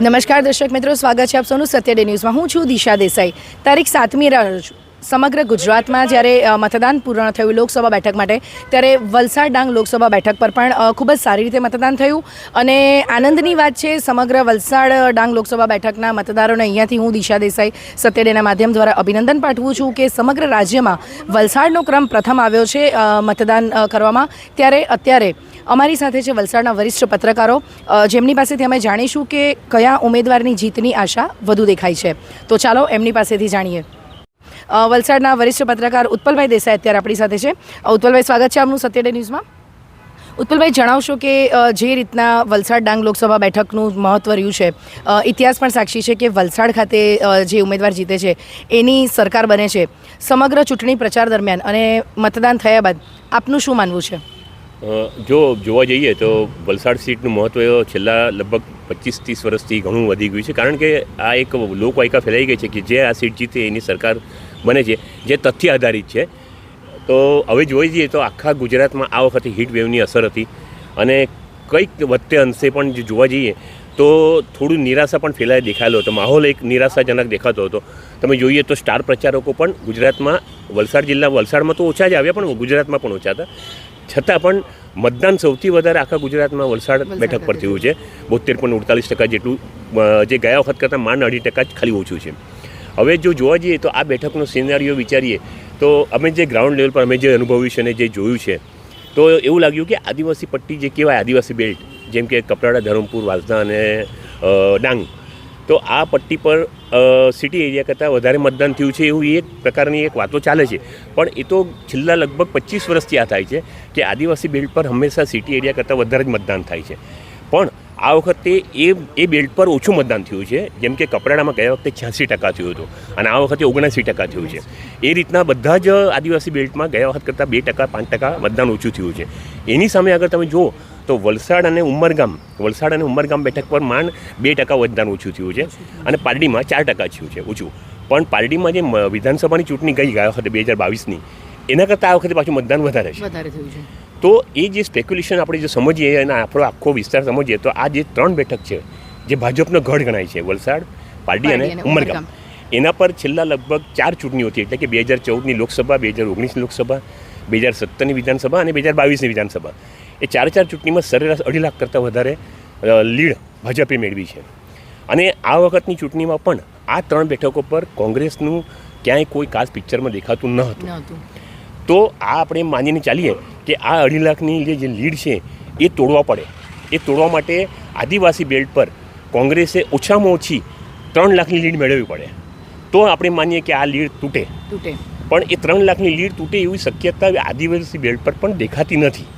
નમસ્કાર દર્શક મિત્રો, સ્વાગત છે આપ સૌનું સત્ય ડે ન્યૂઝમાં. હું છું દિશા દેસાઈ. તારીખ સાતમી સમગ્ર ગુજરાતમાં જ્યારે મતદાન પૂર્ણ થયું લોકસભા બેઠક માટે, ત્યારે વલસાડ ડાંગ લોકસભા બેઠક પર પણ ખૂબ જ સારી રીતે મતદાન થયું. અને આનંદની વાત છે, સમગ્ર વલસાડ ડાંગ લોકસભા બેઠકના મતદારોને અહીંયાથી હું દિશા દેસાઈ સત્યડેના માધ્યમ દ્વારા અભિનંદન પાઠવું છું કે સમગ્ર રાજ્યમાં વલસાડનો ક્રમ પ્રથમ આવ્યો છે મતદાન કરવામાં. ત્યારે અત્યારે અમારી સાથે છે વલસાડના વરિષ્ઠ પત્રકારો. જેમની પાસેથી અમે જાણીશું કે કયા ઉમેદવારની જીતની આશા વધુ દેખાય છે. તો ચાલો એમની પાસેથી જાણીએ. વલસાડના વરિષ્ઠ પત્રકાર ઉત્પલભાઈ દેસાઈ અત્યારે આપણી સાથે છે. ઉત્પલભાઈ, સ્વાગત છે આપનું સત્ય ડે ન્યૂઝમાં? ઉત્પલભાઈ, જણાવશો કે જે રીતના વલસાડ ડાંગ લોકસભા બેઠકનું મહત્વ રહ્યું છે. ઇતિહાસ પણ સાક્ષી છે કે વલસાડ ખાતે જે ઉમેદવાર જીતે છે, એની સરકાર બને છે. સમગ્ર ચૂંટણી પ્રચાર દરમિયાન અને મતદાન થયા બાદ આપનું શું માનવું છે? જો જોવા જઈએ તો વલસાડ સીટનું મહત્ત્વ છેલ્લા લગભગ પચીસ ત્રીસ વર્ષથી ઘણું વધી ગયું છે. કારણ કે આ એક લોકવાયકા ફેલાઈ ગઈ છે કે જે આ સીટ જીતે એની સરકાર બને છે, જે તથ્ય આધારિત છે. તો હવે જોઈ જઈએ તો આખા ગુજરાતમાં આ વખતે હીટ વેવની અસર હતી અને કંઈક વધતે અંશે પણ જોવા જઈએ તો થોડું નિરાશા પણ ફેલાય દેખાયેલો હતો. માહોલ એક નિરાશાજનક દેખાતો હતો. તમે જોઈએ તો સ્ટાર પ્રચારકો પણ ગુજરાતમાં વલસાડ જિલ્લા વલસાડમાં તો ઓછા જ આવ્યા પણ ગુજરાતમાં પણ ઓછા હતા. છતાં પણ મતદાન સૌથી વધારે આખા ગુજરાતમાં વલસાડ બેઠક પર થયું છે. બોતેર પોઈન્ટ અડતાલીસ ટકા જેટલું જે ગયા વખત કરતાં માંડ અઢી ટકા જ ખાલી ઓછું છે. હવે જો જોવા જઈએ તો આ બેઠકનો સિનારીઓ વિચારીએ તો અમે જે ગ્રાઉન્ડ લેવલ પર અમે જે અનુભવ્યું છે અને જે જોયું છે તો એવું લાગ્યું કે આદિવાસી પટ્ટી જે કહેવાય આદિવાસી બેલ્ટ જેમ કે કપરાડા ધરમપુર વાલસા અને ડાંગ તો આ પટ્ટી પર સિટી એરિયા કરતાં વધારે મતદાન થયું છે એવું એક પ્રકારની એક વાતો ચાલે છે. પણ એ તો છેલ્લા લગભગ પચીસ વર્ષથી આ થાય છે કે આદિવાસી બેલ્ટ પર હંમેશા સિટી એરિયા કરતાં વધારે જ મતદાન થાય છે. પણ આ વખતે એ એ બેલ્ટ પર ઓછું મતદાન થયું છે. જેમ કે કપરાડામાં ગયા વખતે છ્યાસી ટકા થયું હતું અને આ વખતે ઓગણસી ટકા થયું છે. એ રીતના બધા જ આદિવાસી બેલ્ટમાં ગયા વખત કરતાં બે ટકા, પાંચ ટકા મતદાન ઓછું થયું છે. એની સામે અગર તમે જુઓ તો વલસાડ અને ઉમરગામ વલસાડ અને ઉમરગામ બેઠક પર માંડ બે ટકા મતદાન ઓછું થયું છે અને પારડીમાં ચાર ટકા થયું છે ઓછું. પણ પારડીમાં જે વિધાનસભાની ચૂંટણી ગઈ ગયા વખતે બે હજાર બાવીસની એના કરતાં આ વખતે પાછું મતદાન વધારે છે. વધારે થયું છે. તો એ જે સ્પેક્યુલેશન આપણે જો સમજીએ અને આપણો આખો વિસ્તાર સમજીએ તો આ જે ત્રણ બેઠક છે જે ભાજપનો ગઢ ગણાય છે વલસાડ પારડી અને પારડી અને ઉમરગામ. એના પર છેલ્લા લગભગ ચાર ચૂંટણીઓ હતી એટલે કે બે હજાર ચૌદની લોકસભા બે હજાર ઓગણીસની લોકસભા બે હજાર સત્તરની વિધાનસભા અને બે હજાર બાવીસની વિધાનસભા. એ ચાર ચાર ચૂંટણીમાં સરેરાશ અઢી લાખ કરતાં વધારે લીડ ભાજપે મેળવી છે. અને આ વખતની ચૂંટણીમાં પણ આ ત્રણ બેઠકો પર કોંગ્રેસનું ક્યાંય કોઈ ખાસ પિક્ચરમાં દેખાતું ન હતું. તો આ આપણે માનીને ચાલીએ કે આ અઢી લાખની જે લીડ છે એ તોડવા પડે. એ તોડવા માટે આદિવાસી બેલ્ટ પર કોંગ્રેસે ઓછામાં ઓછી ત્રણ લાખની લીડ મેળવવી પડે. તો આપણે માનીએ કે આ લીડ તૂટે. તૂટે. પણ એ ત્રણ લાખની લીડ તૂટે એવી શક્યતા આદિવાસી બેલ્ટ પર પણ દેખાતી નથી.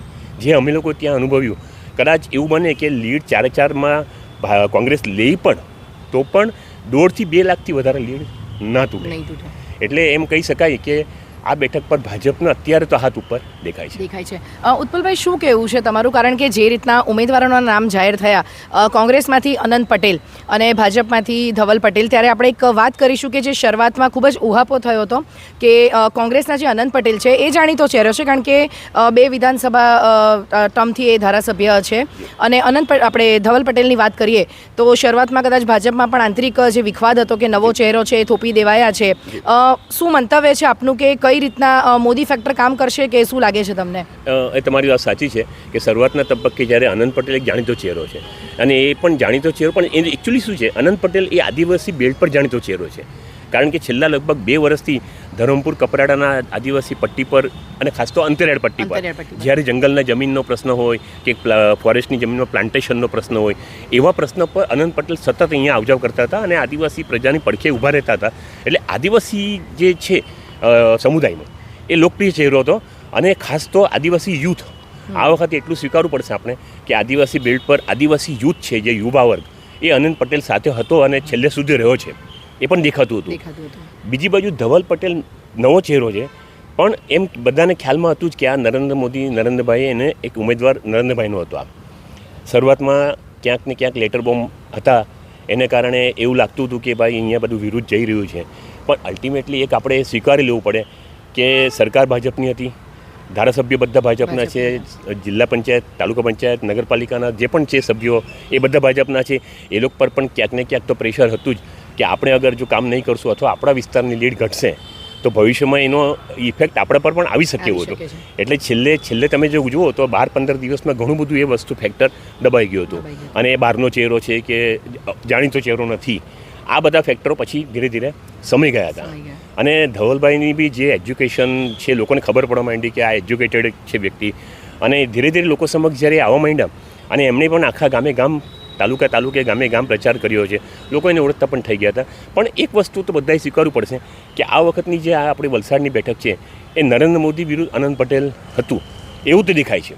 જે અમે લોકો ત્યાં અનુભવ્યું. કદાચ એવું બને કે લીડ ચારે ચારમાં કોંગ્રેસ લે પણ તો પણ દોઢથી બે લાખથી વધારે લીડ ના તૂટે. એટલે એમ કહી શકાય કે આ બેઠક પર ભાજપનો અત્યારે તો હાથ ઉપર દેખાય છે. દેખાય છે. ઉત્પલભાઈ, શું કહેવું છે તમારું? કારણ કે જે રીતના ઉમેદવારોના નામ જાહેર થયા કોંગ્રેસમાંથી અનંત પટેલ અને ભાજપમાંથી ધવલ પટેલ, ત્યારે આપણે એક વાત કરીશું કે જે શરૂઆતમાં ખૂબ જ ઉહાપો થયો હતો કે કોંગ્રેસના જે અનંત પટેલ છે, એ જાણીતો ચહેરો છે, કારણ કે બે વિધાનસભા ટર્મથી એ ધારાસભ્ય છે. અને અનંત આપણે ધવલ પટેલની વાત કરીએ, તો શરૂઆતમાં કદાચ ભાજપમાં પણ આંતરિક જે વિખવાદ હતો કે નવો ચહેરો છે, એ થોપી દેવાયા છે. શું મંતવ્ય છે આપનું કે કઈ રીતના મોદી ફેક્ટર કામ કરશે કે શું લાગે છે તમને? એ તમારી વાત સાચી છે કે શરૂઆતના તબક્કે જ્યારે આનંદ પટેલ એક જાણીતો ચહેરો છે અને એ પણ જાણીતો ચહેરો પણ એ એકચ્યુઅલી શું છે? અનંત પટેલ એ આદિવાસી બેલ્ટ પર જાણીતો ચહેરો છે. કારણ કે છેલ્લા લગભગ બે વર્ષથી ધરમપુર કપરાડાના આદિવાસી પટ્ટી પર અને ખાસ તો અંતરિયાળ પટ્ટી પર જ્યારે જંગલના જમીનનો પ્રશ્ન હોય કે ફોરેસ્ટની જમીનમાં પ્લાન્ટેશનનો પ્રશ્ન હોય એવા પ્રશ્ન પર અનંત પટેલ સતત અહીંયા આવજાવ કરતા હતા અને આદિવાસી પ્રજાની પડખે ઊભા રહેતા હતા. એટલે આદિવાસી જે છે સમુદાયમાં એ લોકપ્રિય ચહેરો હતો અને ખાસ તો આદિવાસી યુથ. આ વખતે એટલું સ્વીકારવું પડશે આપણે કે આદિવાસી બેલ્ટ પર આદિવાસી યુથ છે જે યુવા વર્ગ. એ અનંત પટેલ સાથે હતો અને છેલ્લે સુધી રહ્યો છે. એ પણ દેખાતું હતું. દેખાતું હતું. બીજી બાજુ ધવલ પટેલ નવો ચહેરો છે. પણ એમ બધાને ખ્યાલમાં હતું જ કે આ નરેન્દ્ર મોદી નરેન્દ્રભાઈ એને એક ઉમેદવાર નરેન્દ્રભાઈનો હતો આ. શરૂઆતમાં ક્યાંક ને ક્યાંક લેટર બોમ્બ હતા. એને કારણે એવું લાગતું હતું કે ભાઈ અહીંયા બધું વિરુદ્ધ જઈ રહ્યું છે. પણ અલ્ટિમેટલી એક આપણે સ્વીકારી લેવું પડે કે સરકાર ભાજપની હતી ધારાસભ્ય બધા ભાજપના છે જિલ્લા પંચાયત તાલુકા પંચાયત નગરપાલિકાના જે પણ છે સભ્યો એ બધા ભાજપના છે. એ લોકો પર પણ ક્યાંક ને ક્યાંક તો પ્રેશર હતું જ કે આપણે અગર જો કામ નહીં કરશું અથવા આપણા વિસ્તારની લીડ ઘટશે તો ભવિષ્યમાં એનો ઇફેક્ટ આપણા પર પણ આવી શકે એવો હતો. એટલે છેલ્લે છેલ્લે તમે જો જુઓ તો બાર પંદર દિવસમાં ઘણું બધું એ વસ્તુ ફેક્ટર દબાઈ ગયું હતું. અને એ બહારનો ચહેરો છે કે જાણીતો ચહેરો નથી. આ બધા ફેક્ટરો પછી ધીરે ધીરે સમય ગયા હતા. અને ધવલભાઈની બી જે એજ્યુકેશન છે લોકોને ખબર પડવા માંડી કે આ એજ્યુકેટેડ છે વ્યક્તિ. અને ધીરે ધીરે લોકો સમક્ષ જ્યારે આવવા માંડ્યા અને એમણે પણ આખા ગામે ગામ તાલુકા તાલુકે ગામે ગામ પ્રચાર કર્યો છે. લોકો એને ઓળખતા પણ થઈ ગયા હતા. પણ એક વસ્તુ તો બધાએ સ્વીકારવું પડશે કે આ વખતની જે આ આપણી વલસાડની બેઠક છે એ નરેન્દ્ર મોદી વિરુદ્ધ આનંદ પટેલ હતું. એવું તો દેખાય છે.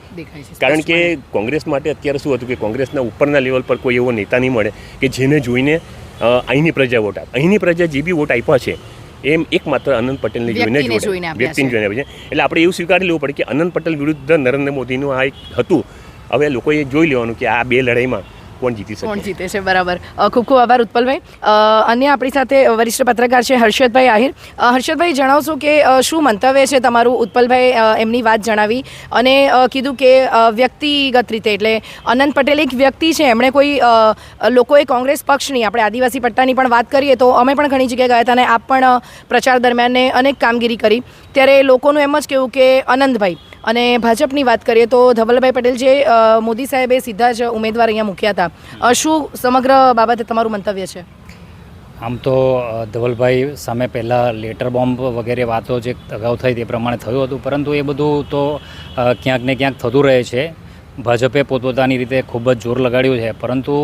કારણ કે કોંગ્રેસ માટે અત્યારે શું હતું કે કોંગ્રેસના ઉપરના લેવલ પર કોઈ એવો નેતા નહીં મળે કે જેને જોઈને અહીંની પ્રજા વોટ આપે. અહીંની પ્રજા જે બી વોટ આપ્યા છે એમ એકમાત્ર અનંત પટેલને જોઈને જોઈને વ્યક્તિને. જોઈને છે. એટલે આપણે એવું સ્વીકારી લેવું પડે કે અનંત પટેલ વિરુદ્ધ નરેન્દ્ર મોદીનું આ એક હતું. હવે લોકોએ જોઈ લેવાનું કે આ બે લડાઈમાં કોણ જીતી કોણ જીતે છે, બરાબર. ખૂબ ખૂબ આભાર ઉત્પલભાઈ અને આપણી સાથે વરિષ્ઠ પત્રકાર છે હર્ષદભાઈ આહિર. હર્ષદભાઈ, જણાવશો કે શું મંતવ્ય છે તમારું? ઉત્પલભાઈ એમની વાત જણાવી અને કીધું કે વ્યક્તિગત રીતે એટલે અનંત પટેલ એક વ્યક્તિ છે. એમણે કોઈ લોકોએ કોંગ્રેસ પક્ષની આપણે આદિવાસી પટ્ટાની પણ વાત કરીએ તો અમે પણ ઘણી જગ્યાએ ગયા હતા અને આપ પણ પ્રચાર દરમિયાન અનેક કામગીરી કરી. ત્યારે લોકોનું એમ જ કહેવું કે આનંદભાઈ અને ભાજપની વાત કરીએ તો ધવલભાઈ પટેલ જે મોદી સાહેબે સીધા જ ઉમેદવાર અહીંયા મૂક્યા હતા. શું સમગ્ર બાબતે તમારું મંતવ્ય છે? આમ તો ધવલભાઈ સામે પહેલાં લેટર બોમ્બ વગેરે વાતો જે અગાઉ થઈ તે પ્રમાણે થયું હતું, પરંતુ એ બધું તો ક્યાંક ને ક્યાંક થતું રહે છે. ભાજપે પોતપોતાની રીતે ખૂબ જ જોર લગાડ્યું છે, પરંતુ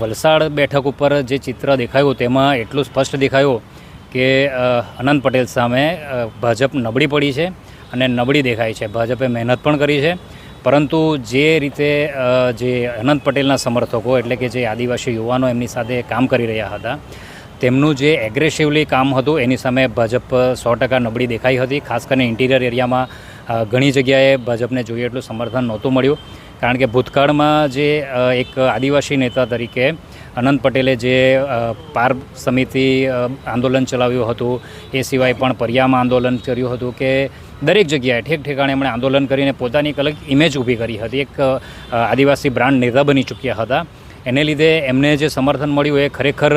વલસાડ બેઠક ઉપર જે ચિત્ર દેખાયું તેમાં એટલું સ્પષ્ટ દેખાયું કે અનંત પટેલ સામે ભાજપ નબળી પડી છે. અને નબળી દેખાય છે. ભાજપે મહેનત પણ કરી છે. પરંતુ જે રીતે જે અનંત પટેલના સમર્થકો એટલે કે જે આદિવાસી યુવાનો એમની સાથે કામ કરી રહ્યા હતા, તેમનું જે એગ્રેસિવલી કામ હતું, એની સામે ભાજપ સો ટકા નબળી દેખાઈ હતી. ખાસ કરીને ઇન્ટિરિયર એરિયામાં ઘણી જગ્યાએ ભાજપને જોઈએ એટલું સમર્થન નહોતું મળ્યું. કારણ કે ભૂતકાળમાં જે એક આદિવાસી નેતા તરીકે અનંત પટેલે જે પાર સમિતિ આંદોલન ચલાવ્યું હતું, એ સિવાય પણ પરિયામાં આંદોલન કર્યું હતું કે દરેક જગ્યાએ ઠેક ઠેકાણે એમણે આંદોલન કરીને પોતાની એક અલગ ઇમેજ ઊભી કરી હતી. એક આદિવાસી બ્રાન્ડ નેતા બની ચૂક્યા હતા. એને લીધે એમને જે સમર્થન મળ્યું એ ખરેખર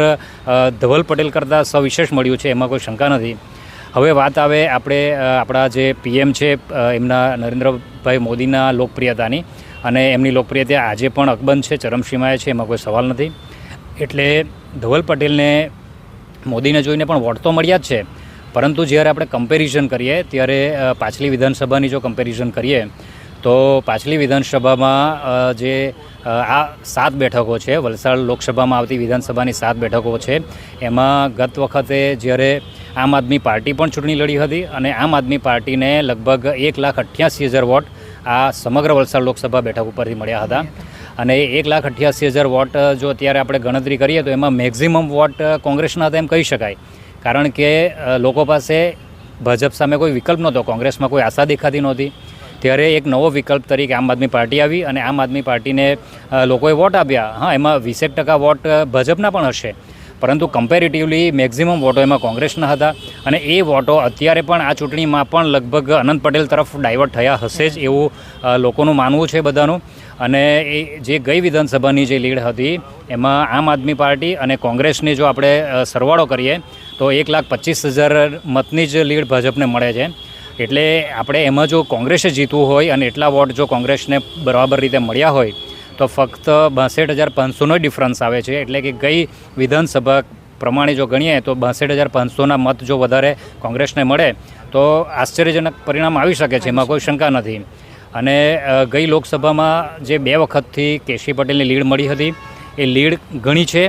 ધવલ પટેલ કરતાં સવિશેષ મળ્યું છે, એમાં કોઈ શંકા નથી. હવે વાત આવે આપણે આપણા જે પીએમ છે એમના નરેન્દ્રભાઈ મોદીના લોકપ્રિયતાની. અને એમની લોકપ્રિયતા આજે પણ અકબંધ છે ચરમસીમાએ છે, એમાં કોઈ સવાલ નથી. એટલે ધવલ પટેલને મોદીને જોઈને પણ વોટ તો મળ્યા જ છે. પરંતુ જ્યારે આપણે કમ્પેરિઝન કરીએ, ત્યારે પાછલી વિધાનસભાની જો કમ્પેરિઝન કરીએ, તો પાછલી વિધાનસભામાં જે આ સાત બેઠકો છે, વલસાડ લોકસભામાં આવતી વિધાનસભાની સાત બેઠકો છે, એમાં ગત વખતે જ્યારે આમ આદમી પાર્ટી પણ ચૂંટણી લડી હતી અને આમ આદમી પાર્ટીને લગભગ એક લાખ અઠ્યાસી હજાર વોટ આ સમગ્ર વલસાડ લોકસભા બેઠક ઉપરથી મળ્યા હતા. અને એક લાખ અઠ્યાસી હજાર વોટ, જો અત્યારે આપણે ગણતરી કરીએ તો એમાં મેક્ઝિમમ વોટ કોંગ્રેસના હતા એમ કહી શકાય. કારણ કે લોકો પાસે ભાજપ સામે કોઈ વિકલ્પ નહોતો. કોંગ્રેસમાં કોઈ આશા દેખાતી નહોતી. ત્યારે એક નવો વિકલ્પ તરીકે આમ આદમી પાર્ટી આવી અને આમ આદમી પાર્ટીને લોકોએ વોટ આપ્યા. હા, એમાં વીસેક ટકા વોટ ભાજપના પણ હશે. પરંતુ કમ્પેરેટિવલી મેક્ઝિમમ વોટો એમાં કોંગ્રેસના હતા અને એ વોટો અત્યારે પણ આ ચૂંટણીમાં પણ લગભગ અનંત પટેલ તરફ ડાયવર્ટ થયા હશે જ એવું લોકોનું માનવું છે બધાનું. અને એ જે ગઈ વિધાનસભાની જે લીડ હતી, એમાં આમ આદમી પાર્ટી અને કોંગ્રેસની જો આપણે સરવાળો કરીએ, તો એક લાખ પચીસ હજાર મતની જ લીડ ભાજપને મળે છે. એટલે આપણે એમાં જો કોંગ્રેસે જીતવું હોય અને એટલા વોટ જો કોંગ્રેસને બરાબર રીતે મળ્યા હોય તો ફક્ત બાસઠ હજાર પાંચસોનો ડિફરન્સ આવે છે. એટલે કે ગઈ વિધાનસભા પ્રમાણે જો ગણીએ તો બાસઠ હજાર પાંચસોના મત જો વધારે કોંગ્રેસને મળે, તો આશ્ચર્યજનક પરિણામ આવી શકે છે. એમાં કોઈ શંકા નથી. અને ગઈ લોકસભામાં જે બે વખતથી કેશી પટેલની લીડ મળી હતી, એ લીડ ઘણી છે,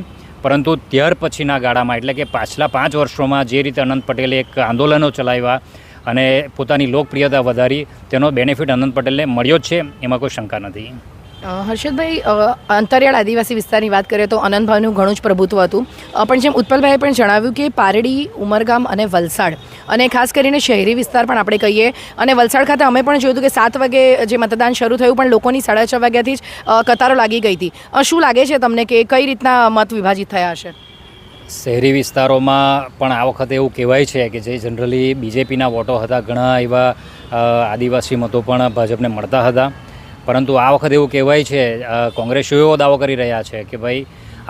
પરંતુ ત્યાર પછીના ગાળામાં, એટલે કે પાછલા પાંચ વર્ષોમાં જે રીતે અનંત પટેલે એક આંદોલનો ચલાવ્યા અને પોતાની લોકપ્રિયતા વધારી, તેનો બેનિફિટ અનંત પટેલને મળ્યો જ છે. એમાં કોઈ શંકા નથી. હર્ષદભાઈ અંતરિયાળ આદિવાસી વિસ્તારની વાત કરીએ તો અનંતભાઈનું ઘણું જ પ્રભુત્વ હતું. પણ જેમ ઉત્પલભાઈએ પણ જણાવ્યું કે પારડી, ઉમરગામ અને વલસાડ અને ખાસ કરીને શહેરી વિસ્તાર પણ આપણે કહીએ. અને વલસાડ ખાતે અમે પણ જોયું હતું કે સાત વાગે જે મતદાન શરૂ થયું પણ લોકોની સાડા છ વાગ્યાથી જ કતારો લાગી ગઈ હતી. શું લાગે છે તમને કે કઈ રીતના મત વિભાજિત થયા હશે? શહેરી વિસ્તારોમાં પણ આ વખતે એવું કહેવાય છે કે જે જનરલી બીજેપીના વોટો હતા, ઘણા એવા આદિવાસી મતો પણ ભાજપને મળતા હતા. પરંતુ આ વખતે એવું કહેવાય છે કોંગ્રેસીઓ એવો દાવો કરી રહ્યા છે કે ભાઈ,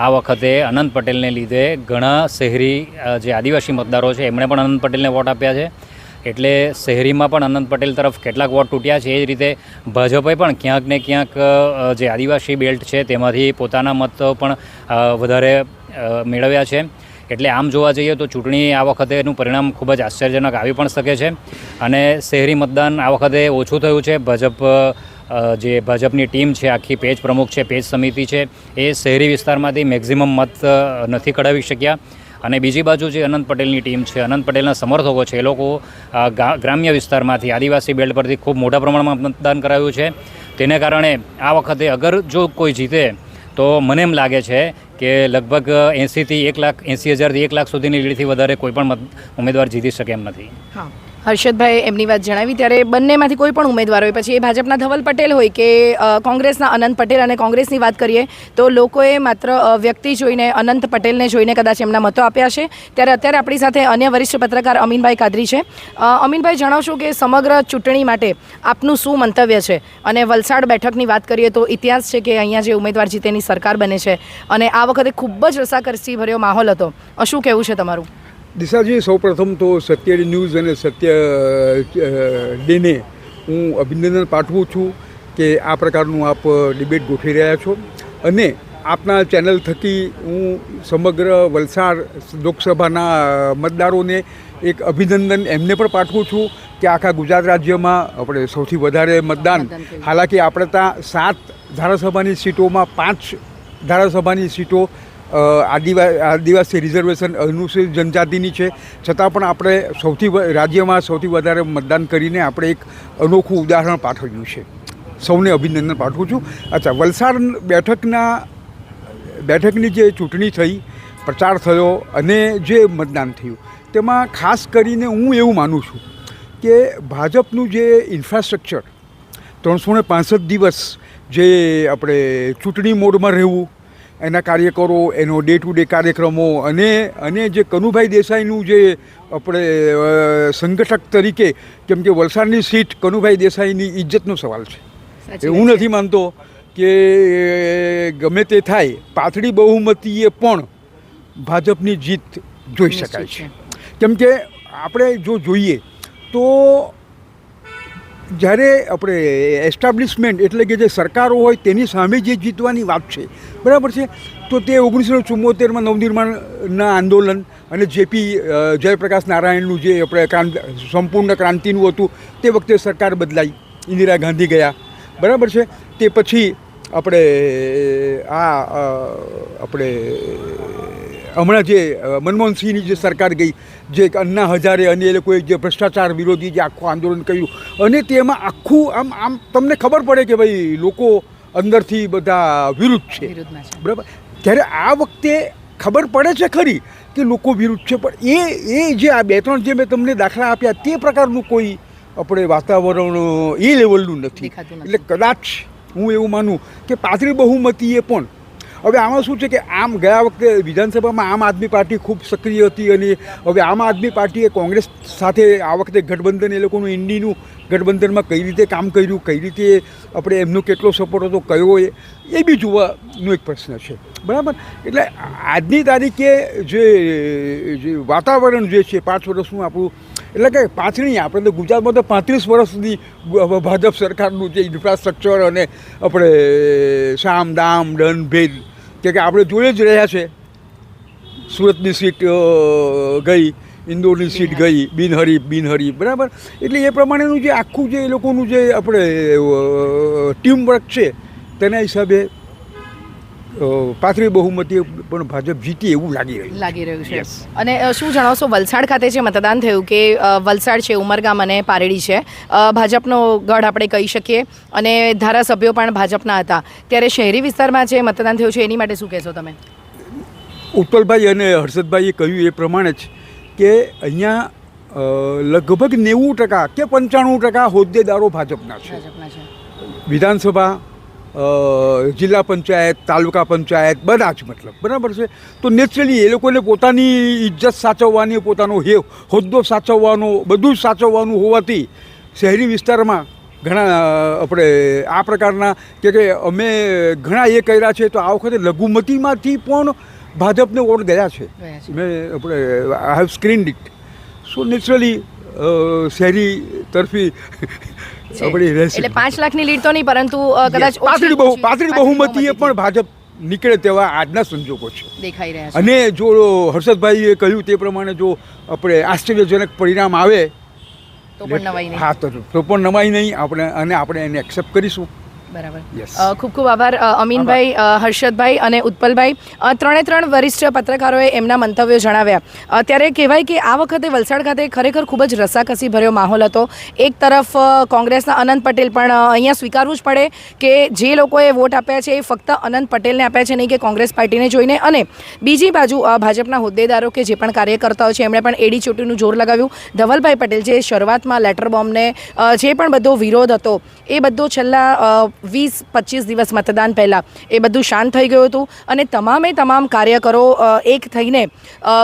આ વખતે અનંત પટેલને લીધે ઘણા શહેરી જે આદિવાસી મતદારો છે, એમણે પણ અનંત પટેલને વોટ આપ્યા છે. એટલે શહેરીમાં પણ અનંત પટેલ તરફ કેટલાક વોટ તૂટ્યા છે, એ જ રીતે ભાજપે પણ ક્યાંક ને ક્યાંક જે આદિવાસી બેલ્ટ છે, તેમાંથી પોતાના મત પણ વધારે મેળવ્યા છે. એટલે આમ જોવા જઈએ તો ચૂંટણી આ વખતેનું પરિણામ ખૂબ જ આશ્ચર્યજનક આવી પણ શકે છે. અને શહેરી મતદાન આ વખતે ઓછું થયું છે. ભાજપ જે ભાજપની ટીમ છે, આખી પેજ પ્રમુખ છે, પેજ સમિતિ છે, એ શહેરી વિસ્તારમાંથી મેક્ઝિમમ મત નથી કઢાવી શક્યા. અને બીજી બાજુ જે અનંત પટેલની ટીમ છે, અનંત પટેલના સમર્થકો છે, એ લોકો ગ્રામ્ય વિસ્તારમાંથી આદિવાસી બેલ્ટ પરથી ખૂબ મોટા પ્રમાણમાં મતદાન કરાવ્યું છે. તેને કારણે આ વખતે અગર જો કોઈ જીતે, તો મને એમ લાગે છે કે લગભગ એંસીથી એક લાખ એંસી હજારથી એક લાખ સુધીની લીડથી વધારે કોઈ પણ ઉમેદવાર જીતી શકે એમ નથી. હા. હર્ષદભાઈ એમની વાત જણાવી. ત્યારે બંનેમાંથી કોઈ પણ ઉમેદવાર હોય. પછી એ ભાજપના ધવલ પટેલ હોય કે કોંગ્રેસના અનંત પટેલ અને કોંગ્રેસની વાત કરીએ, તો લોકોએ માત્ર વ્યક્તિ જોઈને, અનંત પટેલને જોઈને કદાચ એમના મતો આપ્યા છે. ત્યારે અત્યારે આપણી સાથે અન્ય વરિષ્ઠ પત્રકાર અમીનભાઈ કાદરી છે. અમીનભાઈ, જણાવશો કે સમગ્ર ચૂંટણી માટે આપનું શું મંતવ્ય છે? અને વલસાડ બેઠકની વાત કરીએ તો ઇતિહાસ છે કે અહીંયા જે ઉમેદવાર જીતેની સરકાર બને છે. અને આ વખતે ખૂબ જ રસાકરસી ભર્યો માહોલ હતો. શું કહેવું છે તમારું? દિશાજી સૌપ્રથમ તો સત્ય ન્યૂઝ અને સત્ય ડેને હું અભિનંદન પાઠવું છું કે આ પ્રકારનું આપ ડિબેટ ગોઠવી રહ્યા છો. અને આપના ચેનલ થકી હું સમગ્ર વલસાડ લોકસભાના મતદારોને એક અભિનંદન એમને પણ પાઠવું છું કે આખા ગુજરાત રાજ્યમાં આપણે સૌથી વધારે મતદાન હાલાકી આપણે ત્યાં સાત ધારાસભાની સીટોમાં પાંચ ધારાસભાની સીટો આદિવા, આદિવાસી રિઝર્વેશન અનુસૂચિત જનજાતિની છે. છતાં પણ આપણે સૌથી રાજ્યમાં સૌથી વધારે મતદાન કરીને આપણે એક અનોખું ઉદાહરણ પાઠવ્યું છે. સૌને અભિનંદન પાઠવું છું. અચ્છા, વલસાડ બેઠકના, બેઠકની જે ચૂંટણી થઈ, પ્રચાર થયો અને જે મતદાન થયું, તેમાં ખાસ કરીને હું એવું માનું છું કે ભાજપનું જે ઇન્ફ્રાસ્ટ્રક્ચર, ત્રણસો ને પાંસઠ દિવસ જે આપણે ચૂંટણી મોડમાં રહેવું એના કાર્યકરો એનો ડે ટુ ડે કાર્યક્રમો અને અને જે કનુભાઈ દેસાઈનું જે આપણે સંગઠક તરીકે કેમ કે વલસાડની સીટ કનુભાઈ દેસાઈની ઇજ્જતનો સવાલ છે. સાચી હું નથી માનતો કે ગમે તે થાય પાતળી બહુમતીએ પણ ભાજપની જીત જોઈ શકાય. છે. કેમ કે આપણે જો જોઈએ તો જ્યારે આપણે એસ્ટાબ્લિશમેન્ટ એટલે કે જે સરકારો હોય તેની સામે જે જીતવાની વાત છે, બરાબર છે? તો તે ઓગણીસો ચુમ્મોતેરમાં નવનિર્માણના આંદોલન અને જેપી જયપ્રકાશ નારાયણનું જે આપણે ક્રાંતિ, સંપૂર્ણ ક્રાંતિનું હતું, તે વખતે સરકાર બદલાઈ, ઇન્દિરા ગાંધી ગયા, બરાબર છે? તે પછી આપણે, આ આપણે હમણાં જે મનમોહનસિંહની જે સરકાર ગઈ જે અન્ના હજારે અને એ લોકોએ જે ભ્રષ્ટાચાર વિરોધી જે આખું આંદોલન કર્યું અને તેમાં આખું આમ આમ તમને ખબર પડે કે ભાઈ લોકો અંદરથી બધા વિરુદ્ધ છે. બરાબર? ત્યારે આ વખતે ખબર પડે છે ખરી કે લોકો વિરુદ્ધ છે પણ એ એ જે આ બે ત્રણ જે મેં તમને દાખલા આપ્યા તે પ્રકારનું કોઈ આપણે વાતાવરણ એ લેવલનું નથી. એટલે કદાચ હું એવું માનું કે પાતળી બહુમતીએ પણ હવે આમાં શું છે કે આમ ગયા વખતે વિધાનસભામાં આમ આદમી પાર્ટી ખૂબ સક્રિય હતી અને હવે આમ આદમી પાર્ટીએ કોંગ્રેસ સાથે આ વખતે ગઠબંધન એ લોકોનું ઇન્ડીનું ગઠબંધનમાં કઈ રીતે કામ કર્યું, કઈ રીતે આપણે એમનો કેટલો સપોર્ટ હતો, કયો એ એ બી જોવાનો એક પ્રશ્ન છે. બરાબર? એટલે આજની તારીખે જે જે વાતાવરણ જે છે, પાંચ વર્ષનું આપણું, એટલે કે પાછળ આપણે તો ગુજરાતમાં તો પાંત્રીસ વર્ષ સુધી ભાજપ સરકારનું જે ઇન્ફ્રાસ્ટ્રક્ચર અને આપણે સામ, દામ, દંડ, ભેદ, કે આપણે જોઈ જ રહ્યા છે. સુરતની સીટ ગઈ. ઇન્દોરની સીટ ગઈ બિનહરી બિનહરીફ બરાબર? એટલે એ પ્રમાણેનું જે આખું જે એ લોકોનું જે આપણે ટીમ વર્ક છે તેના હિસાબે પાથરી બહુમતી પણ ભાજપ જીતી એવું લાગી રહ્યું લાગી રહ્યું છે. અને શું જણાવશો વલસાડ ખાતે જે મતદાન થયું કે વલસાડ છે ઉમરગામ અને પારેડી છે ભાજપનો ગઢ આપણે કહી શકીએ અને ધારાસભ્યો પણ ભાજપના હતા. ત્યારે શહેરી વિસ્તારમાં જે મતદાન થયું છે એની માટે શું કહેશો તમે? ઉત્પલભાઈ અને હર્ષદભાઈએ કહ્યું એ પ્રમાણે જ કે અહીંયા લગભગ નેવું ટકા કે પંચાણું ટકા હોદ્દેદારો ભાજપના છે. વિધાનસભા જિલ્લા પંચાયત તાલુકા પંચાયત બધા જ મતલબ બરાબર છે? તો નેચરલી એ લોકોને પોતાની ઇજ્જત સાચવવાની પોતાનો હે હોદ્દો સાચવવાનો બધું જ સાચવવાનું હોવાથી શહેરી વિસ્તારમાં ઘણા આપણે આ પ્રકારના કે કે અમે ઘણા એ કર્યા છે તો આ વખતે લઘુમતીમાંથી પણ ભાજપને વોટ ગયા છે. મેં આપણે I have screened it so naturally શહેરી તરફી. આપણી રહેશે. એટલે પાંચ લાખની લીડ તો નહીં પરંતુ કદાચ પાતળી બહુ પાતળી બહુમતીએ પણ ભાજપ નીકળે તેવા આજના સંજોગો છે. દેખાઈ રહ્યા છે. અને જો હર્ષદભાઈએ કહ્યું તે પ્રમાણે જો આપણે આશ્ચર્યજનક પરિણામ આવે તો પણ નવાઈ નહીં. હા તો તો પણ નવાઈ નહીં. આપણે અને આપણે એને એક્સેપ્ટ કરીશું. બરાબર. ખૂબ ખૂબ આભાર અમીનભાઈ હર્ષદભાઈ અને ઉત્પલભાઈ. ત્રણે ત્રણ વરિષ્ઠ પત્રકારોએ એમના મંતવ્યો જણાવ્યા. ત્યારે કહેવાય કે આ વખતે વલસાડ ખાતે ખરેખર ખૂબ જ રસાકસી ભર્યો માહોલ હતો. એક તરફ કોંગ્રેસના અનંત પટેલ પણ અહીંયા સ્વીકારવું જ પડે કે જે લોકોએ વોટ આપ્યા છે એ ફક્ત અનંત પટેલને આપ્યા છે નહીં કે કોંગ્રેસ પાર્ટીને જોઈને. અને બીજી બાજુ ભાજપના હોદ્દેદારો કે જે પણ કાર્યકર્તાઓ છે એમણે પણ એડી ચોટીનું જોર લગાવ્યું. ધવલભાઈ પટેલ જે શરૂઆતમાં લેટર બોમ્બને જે પણ બધો વિરોધ હતો એ બધો છેલ્લા વીસ પચીસ દિવસ મતદાન પહેલાં એ બધું શાંત થઈ ગયું હતું અને તમામે તમામ કાર્યકરો એક થઈને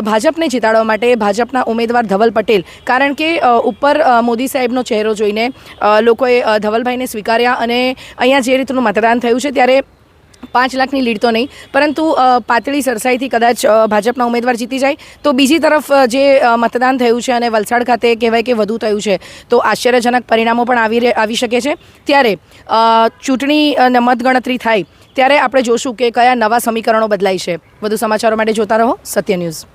ભાજપને જીતાડવા માટે ભાજપના ઉમેદવાર ધવલ પટેલ, કારણ કે ઉપર મોદી સાહેબનો ચહેરો જોઈને લોકોએ ધવલભાઈને સ્વીકાર્યા અને અહીંયા જે રીતનું મતદાન થયું છે ત્યારે પાંચ લાખની લીડ તો નહીં, પરંતુ પાતળી સરસાઈથી કદાચ ભાજપના ઉમેદવાર જીતી જાય. તો બીજી તરફ જે મતદાન થયું છે અને વલસાડ ખાતે કહેવાય કે વધુ થયું છે, તો આશ્ચર્યજનક પરિણામો પણ આવી આવી શકે છે. ત્યારે ચૂંટણી અને મતગણતરી થાય, ત્યારે આપણે જોશું કે કયા નવા સમીકરણો બદલાય છે. વધુ સમાચારો માટે જોતા રહો, સત્ય ન્યૂઝ.